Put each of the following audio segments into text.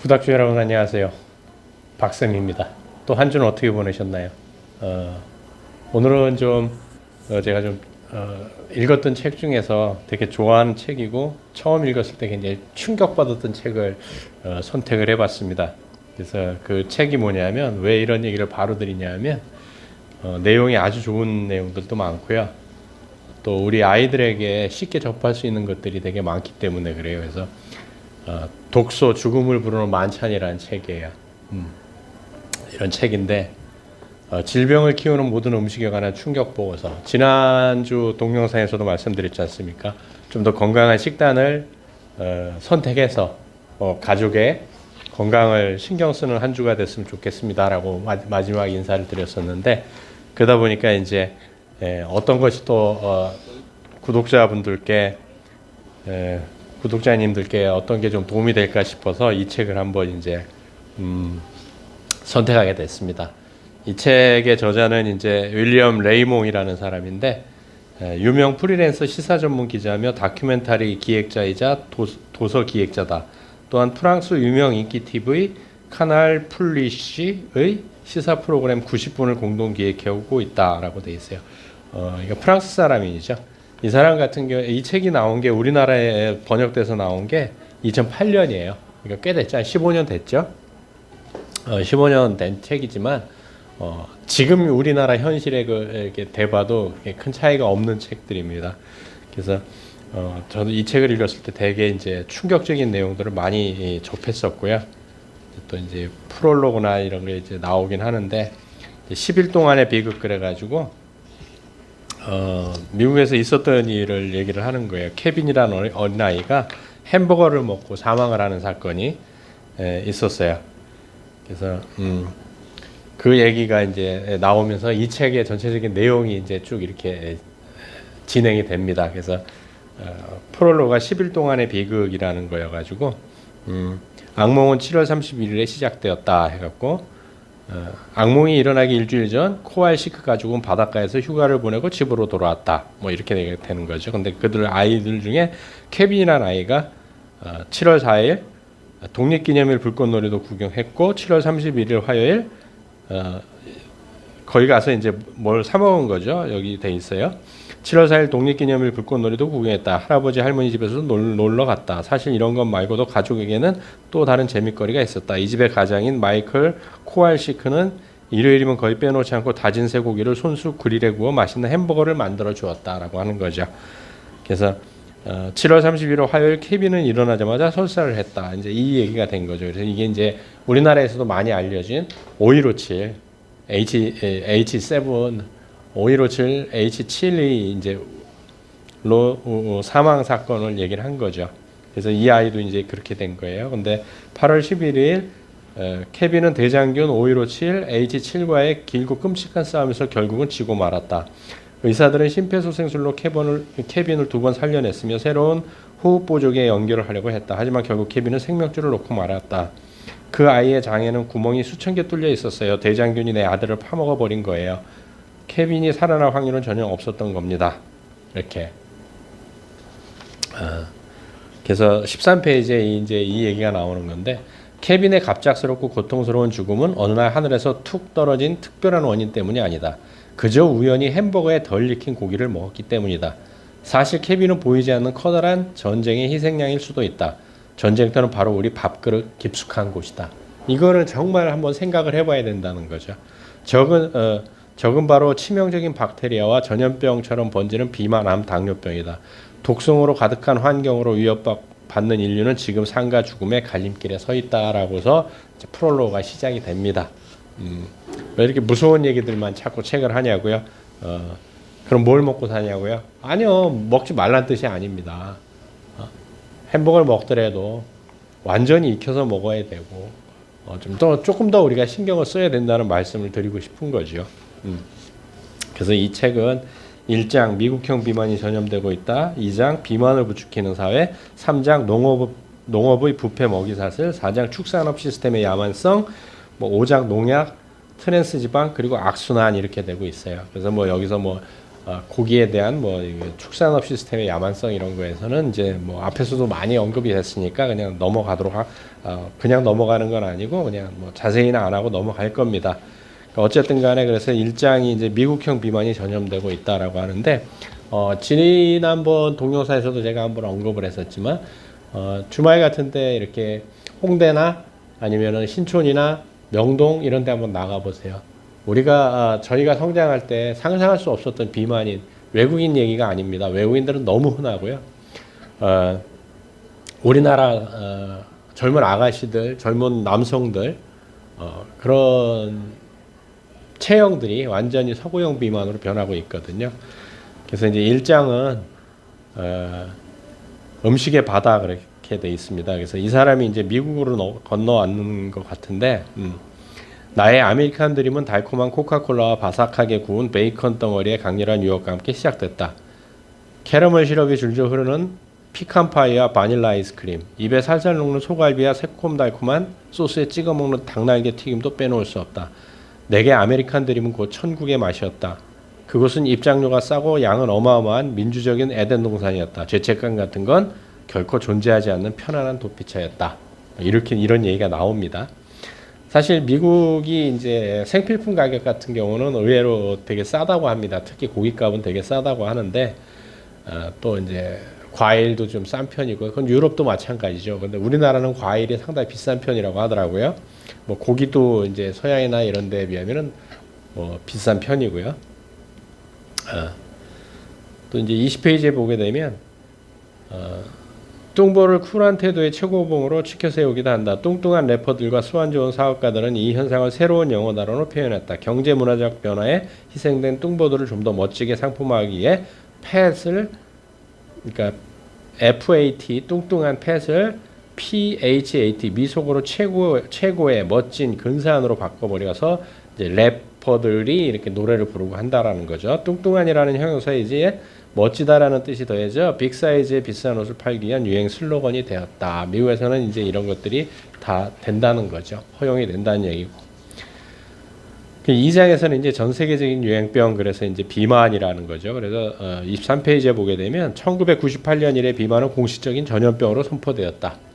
구닥주 여러분 안녕하세요. 박쌤입니다. 또 한 주는 어떻게 보내셨나요? 어, 오늘은 좀 어, 제가 좀 어, 읽었던 책 중에서 되게 좋아하는 책이고 처음 읽었을 때 굉장히 충격받았던 책을 어, 선택을 해봤습니다. 그래서 그 책이 뭐냐면 왜 이런 얘기를 바로 드리냐면 어, 내용이 아주 좋은 내용들도 많고요. 또 우리 아이들에게 쉽게 접할 수 있는 것들이 되게 많기 때문에 그래요. 그래서 어, 독소 죽음을 부르는 만찬이라는 책이에요. 음, 이런 책인데 어, 질병을 키우는 모든 음식에 관한 충격 보고서. 지난주 동영상에서도 말씀드렸지 않습니까? 좀 더 건강한 식단을 어, 선택해서 어, 가족의 건강을 신경 쓰는 한 주가 됐으면 좋겠습니다라고 마, 마지막 인사를 드렸었는데 그러다 보니까 이제 예, 어떤 것이 또 어, 구독자분들께 예, 구독자님들께 어떤 게 좀 도움이 될까 싶어서 이 책을 한번 이제 음, 선택하게 됐습니다. 이 책의 저자는 이제 윌리엄 레이몽이라는 사람인데 에, 유명 프리랜서 시사 전문 기자며 다큐멘터리 기획자이자 도, 도서 기획자다. 또한 프랑스 유명 인기 TV 카날 플리시의 시사 프로그램 90분을 공동 기획해오고 있다라고 돼 있어요. 어, 이거 프랑스 사람이죠. 이 사람 같은 경우에 이 책이 나온 게 우리나라에 번역돼서 나온 게 2008년이에요. 그러니까 꽤 됐죠. 한 15년 됐죠. 어, 15년 된 책이지만 어, 지금 우리나라 현실에 그 이렇게 대봐도 큰 차이가 없는 책들입니다. 그래서 어, 저도 이 책을 읽었을 때 되게 이제 충격적인 내용들을 많이 이, 접했었고요. 또 이제 프롤로그나 이런 게 이제 나오긴 하는데 이제 10일 동안의 비극 그래가지고 어, 미국에서 있었던 일을 얘기를 하는 거예요. 케빈이라는 어린- 어린아이가 햄버거를 먹고 사망을 하는 사건이 에, 있었어요. 그래서 음, 그 얘기가 이제 나오면서 이 책의 전체적인 내용이 이제 쭉 이렇게 진행이 됩니다. 그래서 어, 프롤로가 10일 동안의 비극이라는 거여가지고 음, 악몽은 7월 31일에 시작되었다 해갖고 어, 악몽이 일어나기 일주일 전 코알 시크 가족은 바닷가에서 휴가를 보내고 집으로 돌아왔다. 뭐 이렇게 되는 거죠. 근데 그들 아이들 중에 케빈이라는 아이가 어, 7월 4일 독립기념일 불꽃놀이도 구경했고 7월 31일 화요일 어, 거기 가서 이제 뭘 사 먹은 거죠. 여기 돼 있어요. 7월 4일 독립기념일 불꽃놀이도 구경했다. 할아버지 할머니 집에서 놀, 놀러 갔다. 사실 이런 것 말고도 가족에게는 또 다른 재밌거리가 있었다. 이 집의 가장인 마이클 코알시크는 일요일이면 거의 빼놓지 않고 다진 쇠고기를 손수 그릴에 구워 맛있는 햄버거를 만들어 주었다라고 하는 거죠. 그래서 어, 7월 31일 화요일 케빈은 일어나자마자 설사를 했다. 이제 이 얘기가 된 거죠. 그래서 이게 이제 우리나라에서도 많이 알려진 5157 H H7 5157 H7이 이제 로 어, 사망 사건을 얘기를 한 거죠. 그래서 이 아이도 이제 그렇게 된 거예요. 근데 8월 11일 어, 케빈은 대장균 5157 H7과의 길고 끔찍한 싸움에서 결국은 지고 말았다. 의사들은 심폐소생술로 케빈을, 케빈을 두 번 살려냈으며 새로운 호흡 보조기에 연결을 하려고 했다. 하지만 결국 케빈은 생명줄을 놓고 말았다. 그 아이의 장에는 구멍이 수천 개 뚫려 있었어요. 대장균이 내 아들을 파먹어 버린 거예요. 케빈이 살아날 확률은 전혀 없었던 겁니다. 이렇게. 어, 그래서 13페이지에 이제 이 얘기가 나오는 건데 케빈의 갑작스럽고 고통스러운 죽음은 어느 날 하늘에서 툭 떨어진 특별한 원인 때문이 아니다. 그저 우연히 햄버거에 덜 익힌 고기를 먹었기 때문이다. 사실 케빈은 보이지 않는 커다란 전쟁의 희생양일 수도 있다. 전쟁터는 바로 우리 밥그릇 깊숙한 곳이다. 이거를 정말 한번 생각을 해봐야 된다는 거죠. 적은 어, 적은 바로 치명적인 박테리아와 전염병처럼 번지는 비만암 당뇨병이다. 독성으로 가득한 환경으로 위협받는 인류는 지금 삶과 죽음의 갈림길에 서 있다라고서 이제 프롤로가 시작이 됩니다. 음, 왜 이렇게 무서운 얘기들만 자꾸 책을 하냐고요? 어, 그럼 뭘 먹고 사냐고요? 아니요, 먹지 말란 뜻이 아닙니다. 어, 햄버거를 먹더라도 완전히 익혀서 먹어야 되고 어, 좀더 조금 더 우리가 신경을 써야 된다는 말씀을 드리고 싶은 거죠. 음. 그래서 이 책은 1장 미국형 비만이 전염되고 있다. 2장 비만을 부추기는 사회. 3장 농업 농업의 부패 먹이 사슬. 4장 축산업 시스템의 야만성. 뭐 5장 농약, 트랜스 지방 그리고 악순환 이렇게 되고 있어요. 그래서 뭐 여기서 뭐 어, 고기에 대한 뭐 축산업 시스템의 야만성 이런 거에서는 이제 뭐 앞에서도 많이 언급이 됐으니까 그냥 넘어가도록 하, 어, 그냥 넘어가는 건 아니고 그냥 뭐 자세히는 안 하고 넘어갈 겁니다. 그러니까 어쨌든 간에 그래서 일장이 이제 미국형 비만이 전염되고 있다라고 하는데 어, 지난번 동영상에서도 제가 한번 언급을 했었지만 어, 주말 같은 때 이렇게 홍대나 아니면은 신촌이나 명동 이런 데 한번 나가 보세요. 우리가 아, 저희가 성장할 때 상상할 수 없었던 비만인 외국인 얘기가 아닙니다. 외국인들은 너무 흔하고요. 어, 우리나라 어, 젊은 아가씨들, 젊은 남성들 어, 그런 체형들이 완전히 서구형 비만으로 변하고 있거든요. 그래서 이제 일장은 어, 음식의 바다 그렇게 돼 있습니다. 그래서 이 사람이 이제 미국으로 넘- 건너왔는 것 같은데 음, 나의 아메리칸 드림은 달콤한 코카콜라와 바삭하게 구운 베이컨 덩어리의 강렬한 유혹과 함께 시작됐다. 캐러멜 시럽이 줄줄 흐르는 피칸 파이와 바닐라 아이스크림, 입에 살살 녹는 소갈비와 새콤달콤한 소스에 찍어 먹는 닭날개 튀김도 빼놓을 수 없다. 내게 아메리칸 드림은 곧 천국의 맛이었다. 그곳은 입장료가 싸고 양은 어마어마한 민주적인 에덴 동산이었다. 죄책감 같은 건 결코 존재하지 않는 편안한 도피처였다. 이렇게 이런 얘기가 나옵니다. 사실 미국이 이제 생필품 가격 같은 경우는 의외로 되게 싸다고 합니다. 특히 고깃값은 되게 싸다고 하는데 어, 또 이제 과일도 좀 싼 편이고 그건 유럽도 마찬가지죠. 근데 우리나라는 과일이 상당히 비싼 편이라고 하더라고요. 뭐 고기도 이제 서양이나 이런 데에 비하면은 뭐 비싼 편이고요. 어, 또 이제 20페이지에 보게 되면 어, 뚱보를 쿨한 태도의 최고봉으로 치켜 세우기도 한다. 뚱뚱한 래퍼들과 수완 좋은 사업가들은 이 현상을 새로운 영어 단어로 표현했다. 경제 문화적 변화에 희생된 뚱보들을 좀 더 멋지게 상품화하기 위해 팻을 그러니까 FAT 뚱뚱한 팻을 PHAT 미속으로 최고 최고의 멋진 근사한으로 바꿔버려서 이제 래퍼들이 이렇게 노래를 부르고 한다라는 거죠. 뚱뚱한이라는 형용사에 이제 멋지다라는 뜻이 더해져 빅 사이즈의 비싼 옷을 팔기 위한 유행 슬로건이 되었다. 미국에서는 이제 이런 것들이 다 된다는 거죠. 허용이 된다는 얘기고. 그 2장에서는 이제 전 세계적인 유행병 그래서 이제 비만이라는 거죠. 그래서 어, 23페이지에 보게 되면 1998년 이래 비만은 공식적인 전염병으로 선포되었다.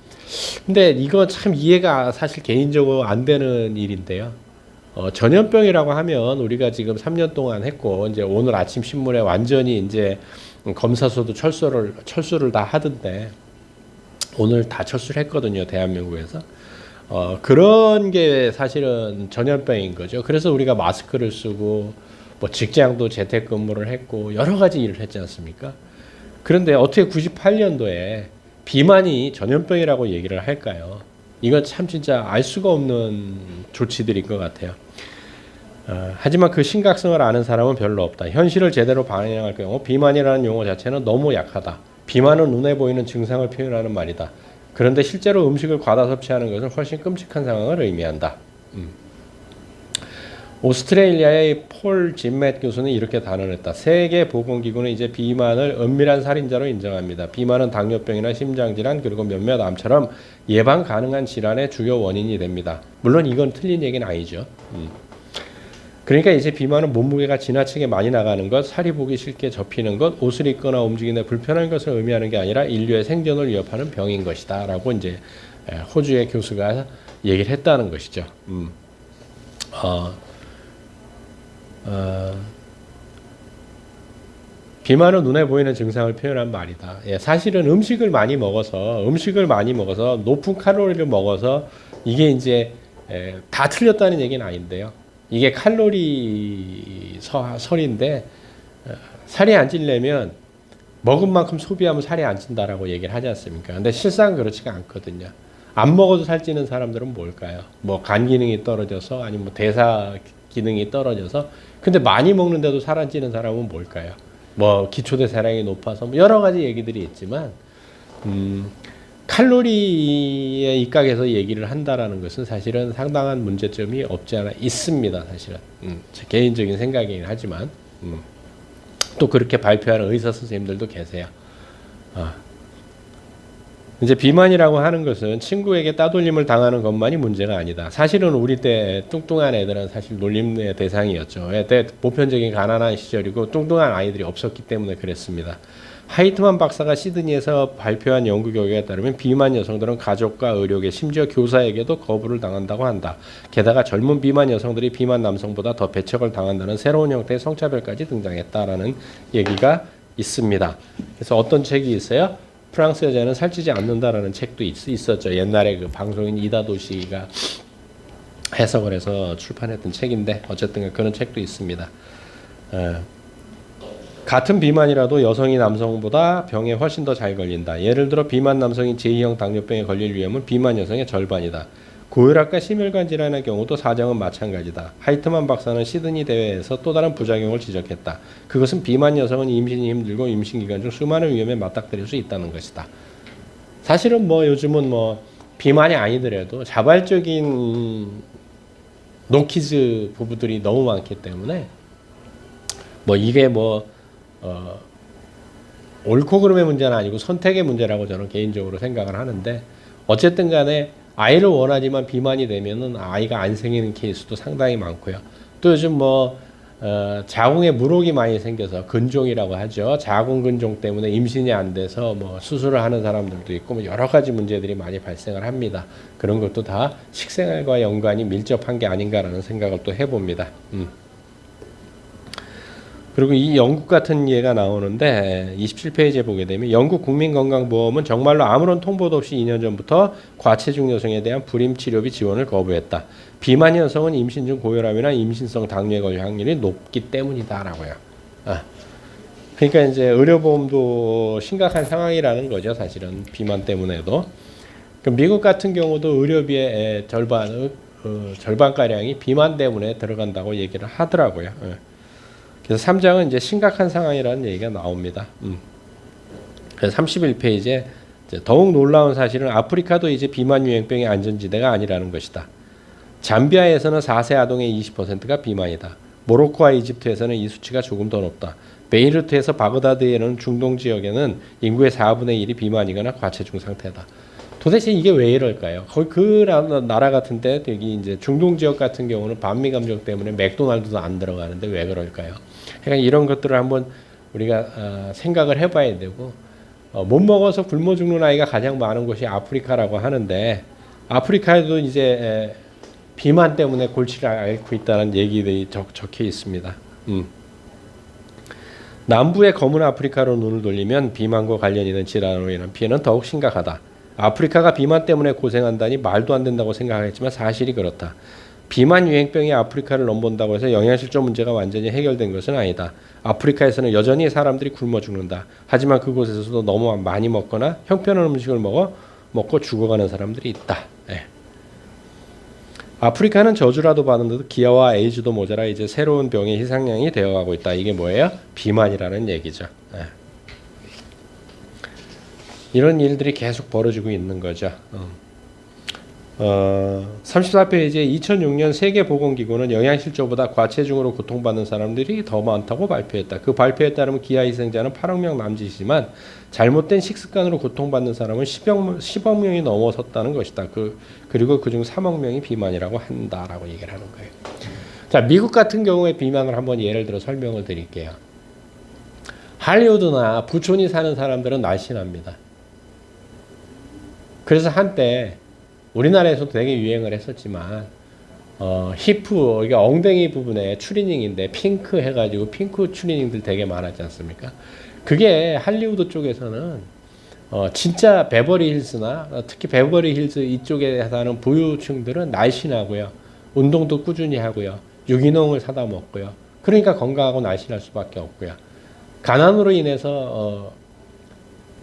근데 이거 참 이해가 사실 개인적으로 안 되는 일인데요. 어, 전염병이라고 하면 우리가 지금 3년 동안 했고 이제 오늘 아침 신문에 완전히 이제 검사소도 철수를 철수를 다 하던데 오늘 다 철수를 했거든요 대한민국에서 어, 그런 게 사실은 전염병인 거죠. 그래서 우리가 마스크를 쓰고 뭐 직장도 재택근무를 했고 여러 가지 일을 했지 않습니까? 그런데 어떻게 98년도에 비만이 전염병이라고 얘기를 할까요? 이건 참 진짜 알 수가 없는 조치들인 것 같아요. 어, 하지만 그 심각성을 아는 사람은 별로 없다. 현실을 제대로 반영할 경우 비만이라는 용어 자체는 너무 약하다. 비만은 눈에 보이는 증상을 표현하는 말이다. 그런데 실제로 음식을 과다 섭취하는 것은 훨씬 끔찍한 상황을 의미한다. 음. 오스트레일리아의 폴 짐맷 교수는 이렇게 단언했다. 세계 보건기구는 이제 비만을 은밀한 살인자로 인정합니다. 비만은 당뇨병이나 심장질환 그리고 몇몇 암처럼 예방 가능한 질환의 주요 원인이 됩니다. 물론 이건 틀린 얘기는 아니죠. 음. 그러니까 이제 비만은 몸무게가 지나치게 많이 나가는 것, 살이 보기 싫게 접히는 것, 옷을 입거나 움직이는 데 불편한 것을 의미하는 게 아니라 인류의 생존을 위협하는 병인 것이다라고 이제 에, 호주의 교수가 얘기를 했다는 것이죠. 음. 어, 어, 비만은 눈에 보이는 증상을 표현한 말이다. 예, 사실은 음식을 많이 먹어서 음식을 많이 먹어서 높은 칼로리를 먹어서 이게 이제 에, 다 틀렸다는 얘기는 아닌데요. 이게 칼로리 서, 설인데 어, 살이 안 찌려면 먹은 만큼 소비하면 살이 안 찐다라고 얘기를 하지 않습니까? 근데 실상 그렇지가 않거든요. 안 먹어도 살찌는 사람들은 뭘까요? 뭐 간 기능이 떨어져서 아니면 뭐 대사 기능이 떨어져서 근데 많이 먹는데도 살 안 찌는 사람은 뭘까요? 뭐 기초 대 사량이 높아서 뭐 여러 가지 얘기들이 있지만 음, 칼로리에 입각해서 얘기를 한다라는 것은 사실은 상당한 문제점이 없지 않아 있습니다. 사실은 음, 제 개인적인 생각이긴 하지만 음, 또 그렇게 발표하는 의사 선생님들도 계세요. 아. 이제 비만이라고 하는 것은 친구에게 따돌림을 당하는 것만이 문제가 아니다. 사실은 우리 때 뚱뚱한 애들은 사실 놀림의 대상이었죠. 그때 보편적인 가난한 시절이고 뚱뚱한 아이들이 없었기 때문에 그랬습니다. 하이트만 박사가 시드니에서 발표한 연구 결과에 따르면 비만 여성들은 가족과 의료계 심지어 교사에게도 거부를 당한다고 한다. 게다가 젊은 비만 여성들이 비만 남성보다 더 배척을 당한다는 새로운 형태의 성차별까지 등장했다라는 얘기가 있습니다. 그래서 어떤 책이 있어요? 프랑스 여자는 살찌지 않는다라는 책도 있, 있었죠. 옛날에 그 방송인 이다도시가 해석을 해서 출판했던 책인데 어쨌든 그런 책도 있습니다. 어, 같은 비만이라도 여성이 남성보다 병에 훨씬 더 잘 걸린다. 예를 들어 비만 남성이 제2형 당뇨병에 걸릴 위험은 비만 여성의 절반이다. 고혈압과 심혈관 질환의 경우도 사정은 마찬가지다. 하이트만 박사는 시드니 대회에서 또 다른 부작용을 지적했다. 그것은 비만 여성은 임신이 힘들고 임신 기간 중 수많은 위험에 맞닥뜨릴 수 있다는 것이다. 사실은 뭐 요즘은 뭐 비만이 아니더라도 자발적인 노키즈 부부들이 너무 많기 때문에 뭐 이게 뭐 어, 옳고 그름의 문제는 아니고 선택의 문제라고 저는 개인적으로 생각을 하는데 어쨌든 간에 아이를 원하지만 비만이 되면은 아이가 안 생기는 케이스도 상당히 많고요. 또 요즘 뭐 어, 자궁에 물혹이 많이 생겨서 근종이라고 하죠. 자궁 근종 때문에 임신이 안 돼서 뭐 수술을 하는 사람들도 있고 뭐 여러 가지 문제들이 많이 발생을 합니다. 그런 것도 다 식생활과 연관이 밀접한 게 아닌가라는 생각을 또 해봅니다. 음. 그리고 이 영국 같은 예가 나오는데 27페이지에 보게 되면 영국 국민건강보험은 정말로 아무런 통보도 없이 2년 전부터 과체중 여성에 대한 불임 치료비 지원을 거부했다. 비만 여성은 임신 중 고혈압이나 임신성 당뇨에 걸릴 확률이 높기 때문이다라고요. 아. 그러니까 이제 의료보험도 심각한 상황이라는 거죠, 사실은 비만 때문에도. 그 미국 같은 경우도 의료비의 절반 어, 절반 가량이 비만 때문에 들어간다고 얘기를 하더라고요. 예. 그래서 3장은 이제 심각한 상황이라는 얘기가 나옵니다. 음. 그래서 31페이지에 더욱 놀라운 사실은 아프리카도 이제 비만 유행병의 안전지대가 아니라는 것이다. 잠비아에서는 4세 아동의 20%가 비만이다. 모로코와 이집트에서는 이 수치가 조금 더 높다. 베이루트에서 바그다드에는 중동 지역에는 인구의 4분의 1이 비만이거나 과체중 상태다. 도대체 이게 왜 이럴까요? 거의 그 나- 나라 같은데 여기 이제 중동 지역 같은 경우는 반미 감정 때문에 맥도날드도 안 들어가는데 왜 그럴까요? 그러니까 이런 것들을 한번 우리가 어, 생각을 해봐야 되고 어, 못 먹어서 굶어 죽는 아이가 가장 많은 곳이 아프리카라고 하는데 아프리카에도 이제 에, 비만 때문에 골치를 앓고 있다는 얘기들이 적, 적혀 있습니다. 음. 남부의 검은 아프리카로 눈을 돌리면 비만과 관련 있는 질환으로 인한 피해는 더욱 심각하다. 아프리카가 비만 때문에 고생한다니 말도 안 된다고 생각하겠지만 사실이 그렇다. 비만 유행병이 아프리카를 넘본다고 해서 영양실조 문제가 완전히 해결된 것은 아니다. 아프리카에서는 여전히 사람들이 굶어 죽는다. 하지만 그곳에서도 너무 많이 먹거나 형편없는 음식을 먹어 먹고 죽어가는 사람들이 있다. 예. 아프리카는 저주라도 받은 듯 기아와 에이즈도 모자라 이제 새로운 병의 희생양이 되어가고 있다. 이게 뭐예요? 비만이라는 얘기죠. 예. 이런 일들이 계속 벌어지고 있는 거죠. 어. 어, 34페이지에 2006년 세계보건기구는 영양실조보다 과체중으로 고통받는 사람들이 더 많다고 발표했다. 그 발표에 따르면 기아 희생자는 8억 명 남짓이지만 잘못된 식습관으로 고통받는 사람은 10억, 10억 명이 넘어섰다는 것이다. 그, 그리고 그중 3억 명이 비만이라고 한다라고 얘기를 하는 거예요. 자, 미국 같은 경우에 비만을 한번 예를 들어 설명을 드릴게요. 할리우드나 부촌이 사는 사람들은 날씬합니다. 그래서 한때 우리나라에서도 되게 유행을 했었지만 어, 히프 이게 엉덩이 부분에 추리닝인데 핑크 해가지고 핑크 추리닝들 되게 많았지 않습니까? 그게 할리우드 쪽에서는 어, 진짜 베버리 힐스나 어, 특히 베버리 힐스 이쪽에 사는 부유층들은 날씬하고요, 운동도 꾸준히 하고요, 유기농을 사다 먹고요. 그러니까 건강하고 날씬할 수밖에 없고요. 가난으로 인해서 어,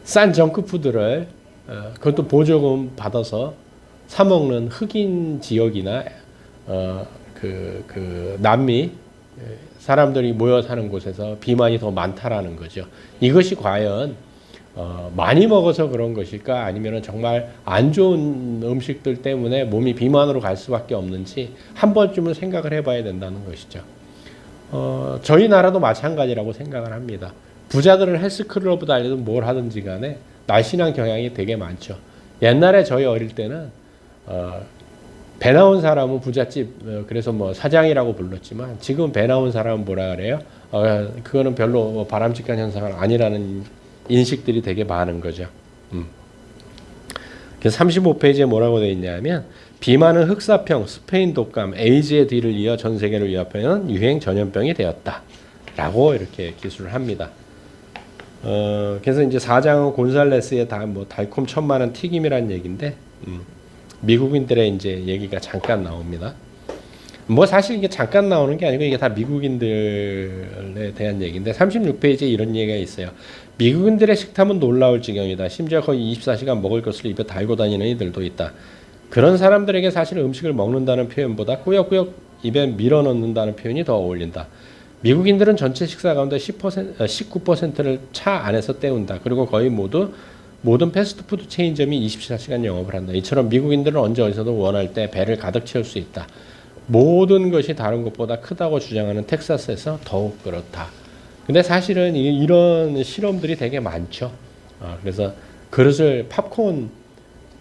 싼 정크푸드를 어, 그것도 보조금 받아서 사 먹는 흑인 지역이나 어, 그, 그 남미 에, 사람들이 모여 사는 곳에서 비만이 더 많다라는 거죠. 이것이 과연 어, 많이 먹어서 그런 것일까 아니면 정말 안 좋은 음식들 때문에 몸이 비만으로 갈 수밖에 없는지 한 번쯤은 생각을 해봐야 된다는 것이죠. 어, 저희 나라도 마찬가지라고 생각을 합니다. 부자들은 헬스클럽을 달리든 뭘 하든지 간에 날씬한 경향이 되게 많죠. 옛날에 저희 어릴 때는 어, 배 나온 사람은 부잣집 어, 그래서 뭐 사장이라고 불렀지만 지금 배 나온 사람은 뭐라 그래요? 어, 그거는 별로 뭐 바람직한 현상은 아니라는 인식들이 되게 많은 거죠. 음. 그래서 35페이지에 뭐라고 되어 있냐면 비만은 흑사병, 스페인 독감, 에이즈의 뒤를 이어 전 세계를 위협하는 유행 전염병이 되었다라고 이렇게 기술을 합니다. 어, 그래서 이제 사장은 곤살레스의 다 뭐 달콤 천만원 튀김이라는 얘기인데 음, 미국인들의 이제 얘기가 잠깐 나옵니다. 뭐 사실 이게 잠깐 나오는 게 아니고 이게 다 미국인들에 대한 얘기인데 36페이지에 이런 얘기가 있어요. 미국인들의 식탐은 놀라울 지경이다. 심지어 거의 24시간 먹을 것을 입에 달고 다니는 이들도 있다. 그런 사람들에게 사실 음식을 먹는다는 표현보다 꾸역꾸역 입에 밀어 넣는다는 표현이 더 어울린다. 미국인들은 전체 식사 가운데 10% 19%를 차 안에서 때운다. 그리고 거의 모두 모든 패스트푸드 체인점이 24시간 영업을 한다. 이처럼 미국인들은 언제 어디서도 원할 때 배를 가득 채울 수 있다. 모든 것이 다른 것보다 크다고 주장하는 텍사스에서 더욱 그렇다. 근데 사실은 이- 이런 실험들이 되게 많죠. 어, 그래서 그릇을 팝콘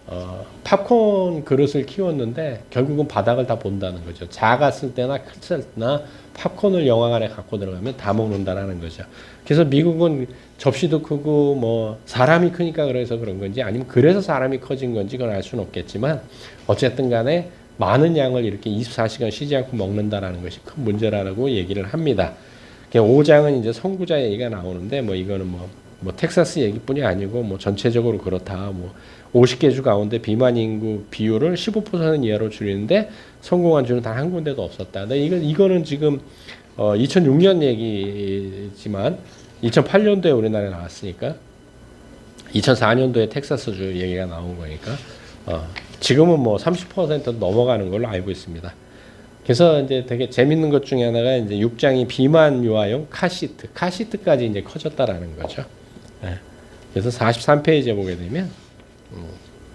어, 팝콘 그릇을 키웠는데 결국은 바닥을 다 본다는 거죠. 작았을 때나 컸을 때나 팝콘을 영화 안에 갖고 들어가면 다 먹는다라는 거죠. 그래서 미국은 접시도 크고 뭐 사람이 크니까 그래서 그런 건지 아니면 그래서 사람이 커진 건지 그건 알 수는 없겠지만 어쨌든 간에 많은 양을 이렇게 24시간 쉬지 않고 먹는다라는 것이 큰 문제라고 얘기를 합니다. 5장은 이제 선구자 얘기가 나오는데 뭐 이거는 뭐, 뭐 텍사스 얘기뿐이 아니고 뭐 전체적으로 그렇다. 뭐 50개 주 가운데 비만 인구 비율을 15% 이하로 줄이는데 성공한 주는 단 한 군데도 없었다. 근데 이거 이거는 지금 어 2006년 얘기지만 2008년도에 우리나라에 나왔으니까 2004년도에 텍사스주 얘기가 나온 거니까 어 지금은 뭐 30% 넘어가는 걸로 알고 있습니다. 그래서 이제 되게 재밌는 것 중에 하나가 이제 6장이 비만 유아용 카시트, 카시트까지 이제 커졌다라는 거죠. 예. 그래서 43페이지에 보게 되면 음,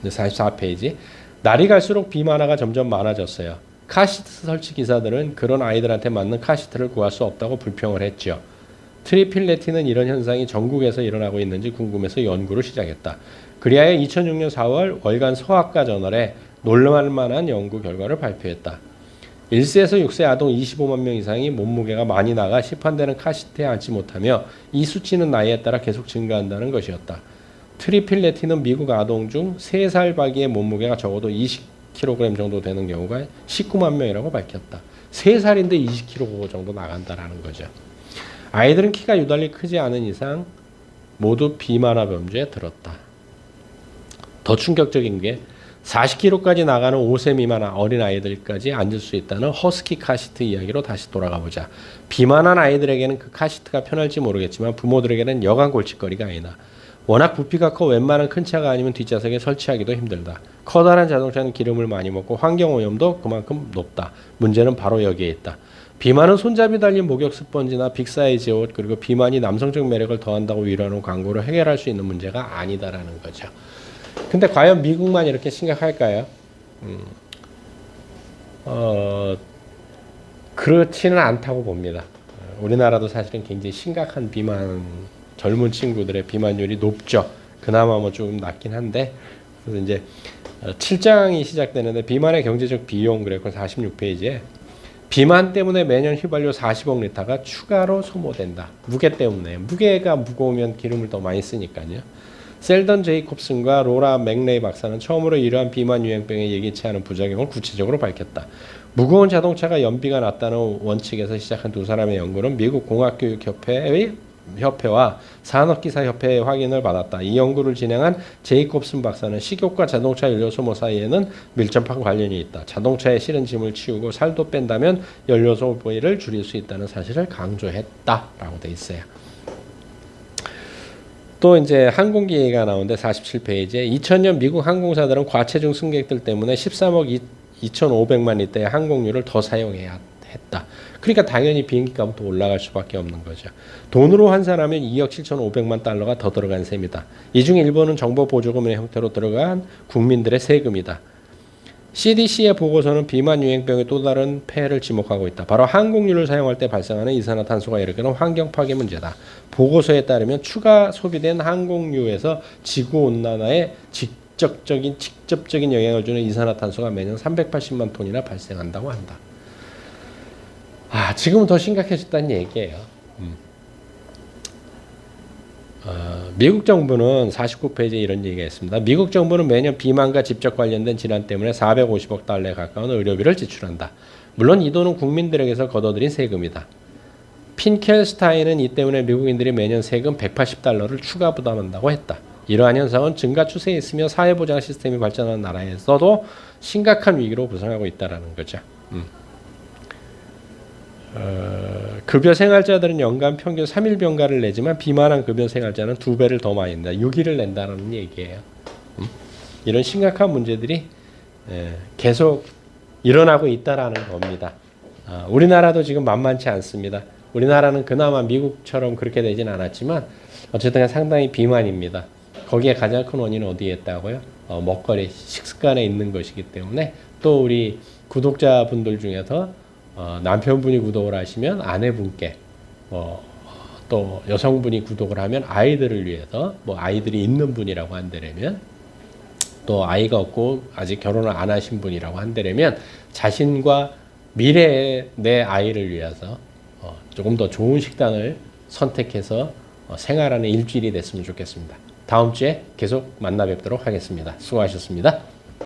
이제 44페이지 날이 갈수록 비만화가 점점 많아졌어요. 카시트 설치 기사들은 그런 아이들한테 맞는 카시트를 구할 수 없다고 불평을 했죠. 트리필레티는 이런 현상이 전국에서 일어나고 있는지 궁금해서 연구를 시작했다. 그리하여 2006년 4월 월간 소아과 저널에 놀랄 만한 연구 결과를 발표했다. 1세에서 6세 아동 25만 명 이상이 몸무게가 많이 나가 시판되는 카시트에 앉지 못하며 이 수치는 나이에 따라 계속 증가한다는 것이었다. 트리필레티는 미국 아동 중 3살 바기의 몸무게가 적어도 20kg 정도 되는 경우가 19만 명이라고 밝혔다. 3살인데 20kg 정도 나간다라는 거죠. 아이들은 키가 유달리 크지 않은 이상 모두 비만화 범죄에 들었다. 더 충격적인 게 40kg까지 나가는 5세 미만 어린 아이들까지 앉을 수 있다는 허스키 카시트 이야기로 다시 돌아가 보자. 비만한 아이들에게는 그 카시트가 편할지 모르겠지만 부모들에게는 여간 골칫거리가 아니다. 워낙 부피가 커 웬만한 큰 차가 아니면 뒷좌석에 설치하기도 힘들다. 커다란 자동차는 기름을 많이 먹고 환경 오염도 그만큼 높다. 문제는 바로 여기에 있다. 비만은 손잡이 달린 목욕 스펀지나 빅사이즈 옷 그리고 비만이 남성적 매력을 더한다고 위로하는 광고로 해결할 수 있는 문제가 아니다라는 거죠. 근데 과연 미국만 이렇게 심각할까요? 음, 어, 그렇지는 않다고 봅니다. 어, 우리나라도 사실은 굉장히 심각한 비만, 젊은 친구들의 비만율이 높죠. 그나마 뭐 조금 낮긴 한데, 그래서 이제 7장이 시작되는데 비만의 경제적 비용 그래프 46페이지에 비만 때문에 매년 휘발유 40억 리터가 추가로 소모된다. 무게 때문에. 무게가 무거우면 기름을 더 많이 쓰니까요. 셀던 제이콥슨과 로라 맥레이 박사는 처음으로 이러한 비만 유행병의 예기치 않은 부작용을 구체적으로 밝혔다. 무거운 자동차가 연비가 낮다는 원칙에서 시작한 두 사람의 연구는 미국 공학교육협회의 협회와 산업기사협회의 확인을 받았다. 이 연구를 진행한 제이콥슨 박사는 식욕과 자동차 연료 소모 사이에는 밀접한 관련이 있다. 자동차에 실은 짐을 치우고 살도 뺀다면 연료 소비를 줄일 수 있다는 사실을 강조했다라고 돼 있어요. 또 이제 항공기 얘기가 나오는데 47페이지에 2000년 미국 항공사들은 과체중 승객들 때문에 13억 2,500만 리터의 항공유를 더 사용해야 했다. 그러니까 당연히 비행기 더 올라갈 수밖에 없는 거죠. 돈으로 환산하면 2억 7,500만 달러가 더 들어간 셈이다. 이 중 일부는 정보 보조금의 형태로 들어간 국민들의 세금이다. CDC의 보고서는 비만 유행병의 또 다른 폐해를 지목하고 있다. 바로 항공유를 사용할 때 발생하는 이산화탄소가 일으키는 환경 파괴 문제다. 보고서에 따르면 추가 소비된 항공유에서 지구 온난화에 직접적인 직접적인 영향을 주는 이산화탄소가 매년 380만 톤이나 발생한다고 한다. 아, 지금은 더 심각해졌다는 얘기예요. 음. 어, 미국 정부는 49페이지에 이런 얘기가 있습니다. 미국 정부는 매년 비만과 직접 관련된 질환 때문에 450억 달러에 가까운 의료비를 지출한다. 물론 이 돈은 국민들에게서 걷어들인 세금이다. 핀켈스타인은 이 때문에 미국인들이 매년 세금 180달러를 추가 부담한다고 했다. 이러한 현상은 증가 추세에 있으며 사회보장 시스템이 발전한 나라에서도 심각한 위기로 부상하고 있다라는 거죠. 음. 어, 급여 생활자들은 연간 평균 3일 병가를 내지만 비만한 급여 생활자는 두 배를 더 많이 낸다. 6일을 낸다는 얘기예요. 음? 이런 심각한 문제들이 예, 계속 일어나고 있다라는 겁니다. 아, 우리나라도 지금 만만치 않습니다. 우리나라는 그나마 미국처럼 그렇게 되진 않았지만 어쨌든 상당히 비만입니다. 거기에 가장 큰 원인은 어디에 있다고요? 어, 먹거리, 식습관에 있는 것이기 때문에 또 우리 구독자분들 중에서 어, 남편분이 구독을 하시면 아내분께 어, 또 여성분이 구독을 하면 아이들을 위해서 뭐 아이들이 있는 분이라고 한다면 또 아이가 없고 아직 결혼을 안 하신 분이라고 한다면 자신과 미래의 내 아이를 위해서 어, 조금 더 좋은 식단을 선택해서 어, 생활하는 일주일이 됐으면 좋겠습니다. 다음 주에 계속 만나 뵙도록 하겠습니다. 수고하셨습니다.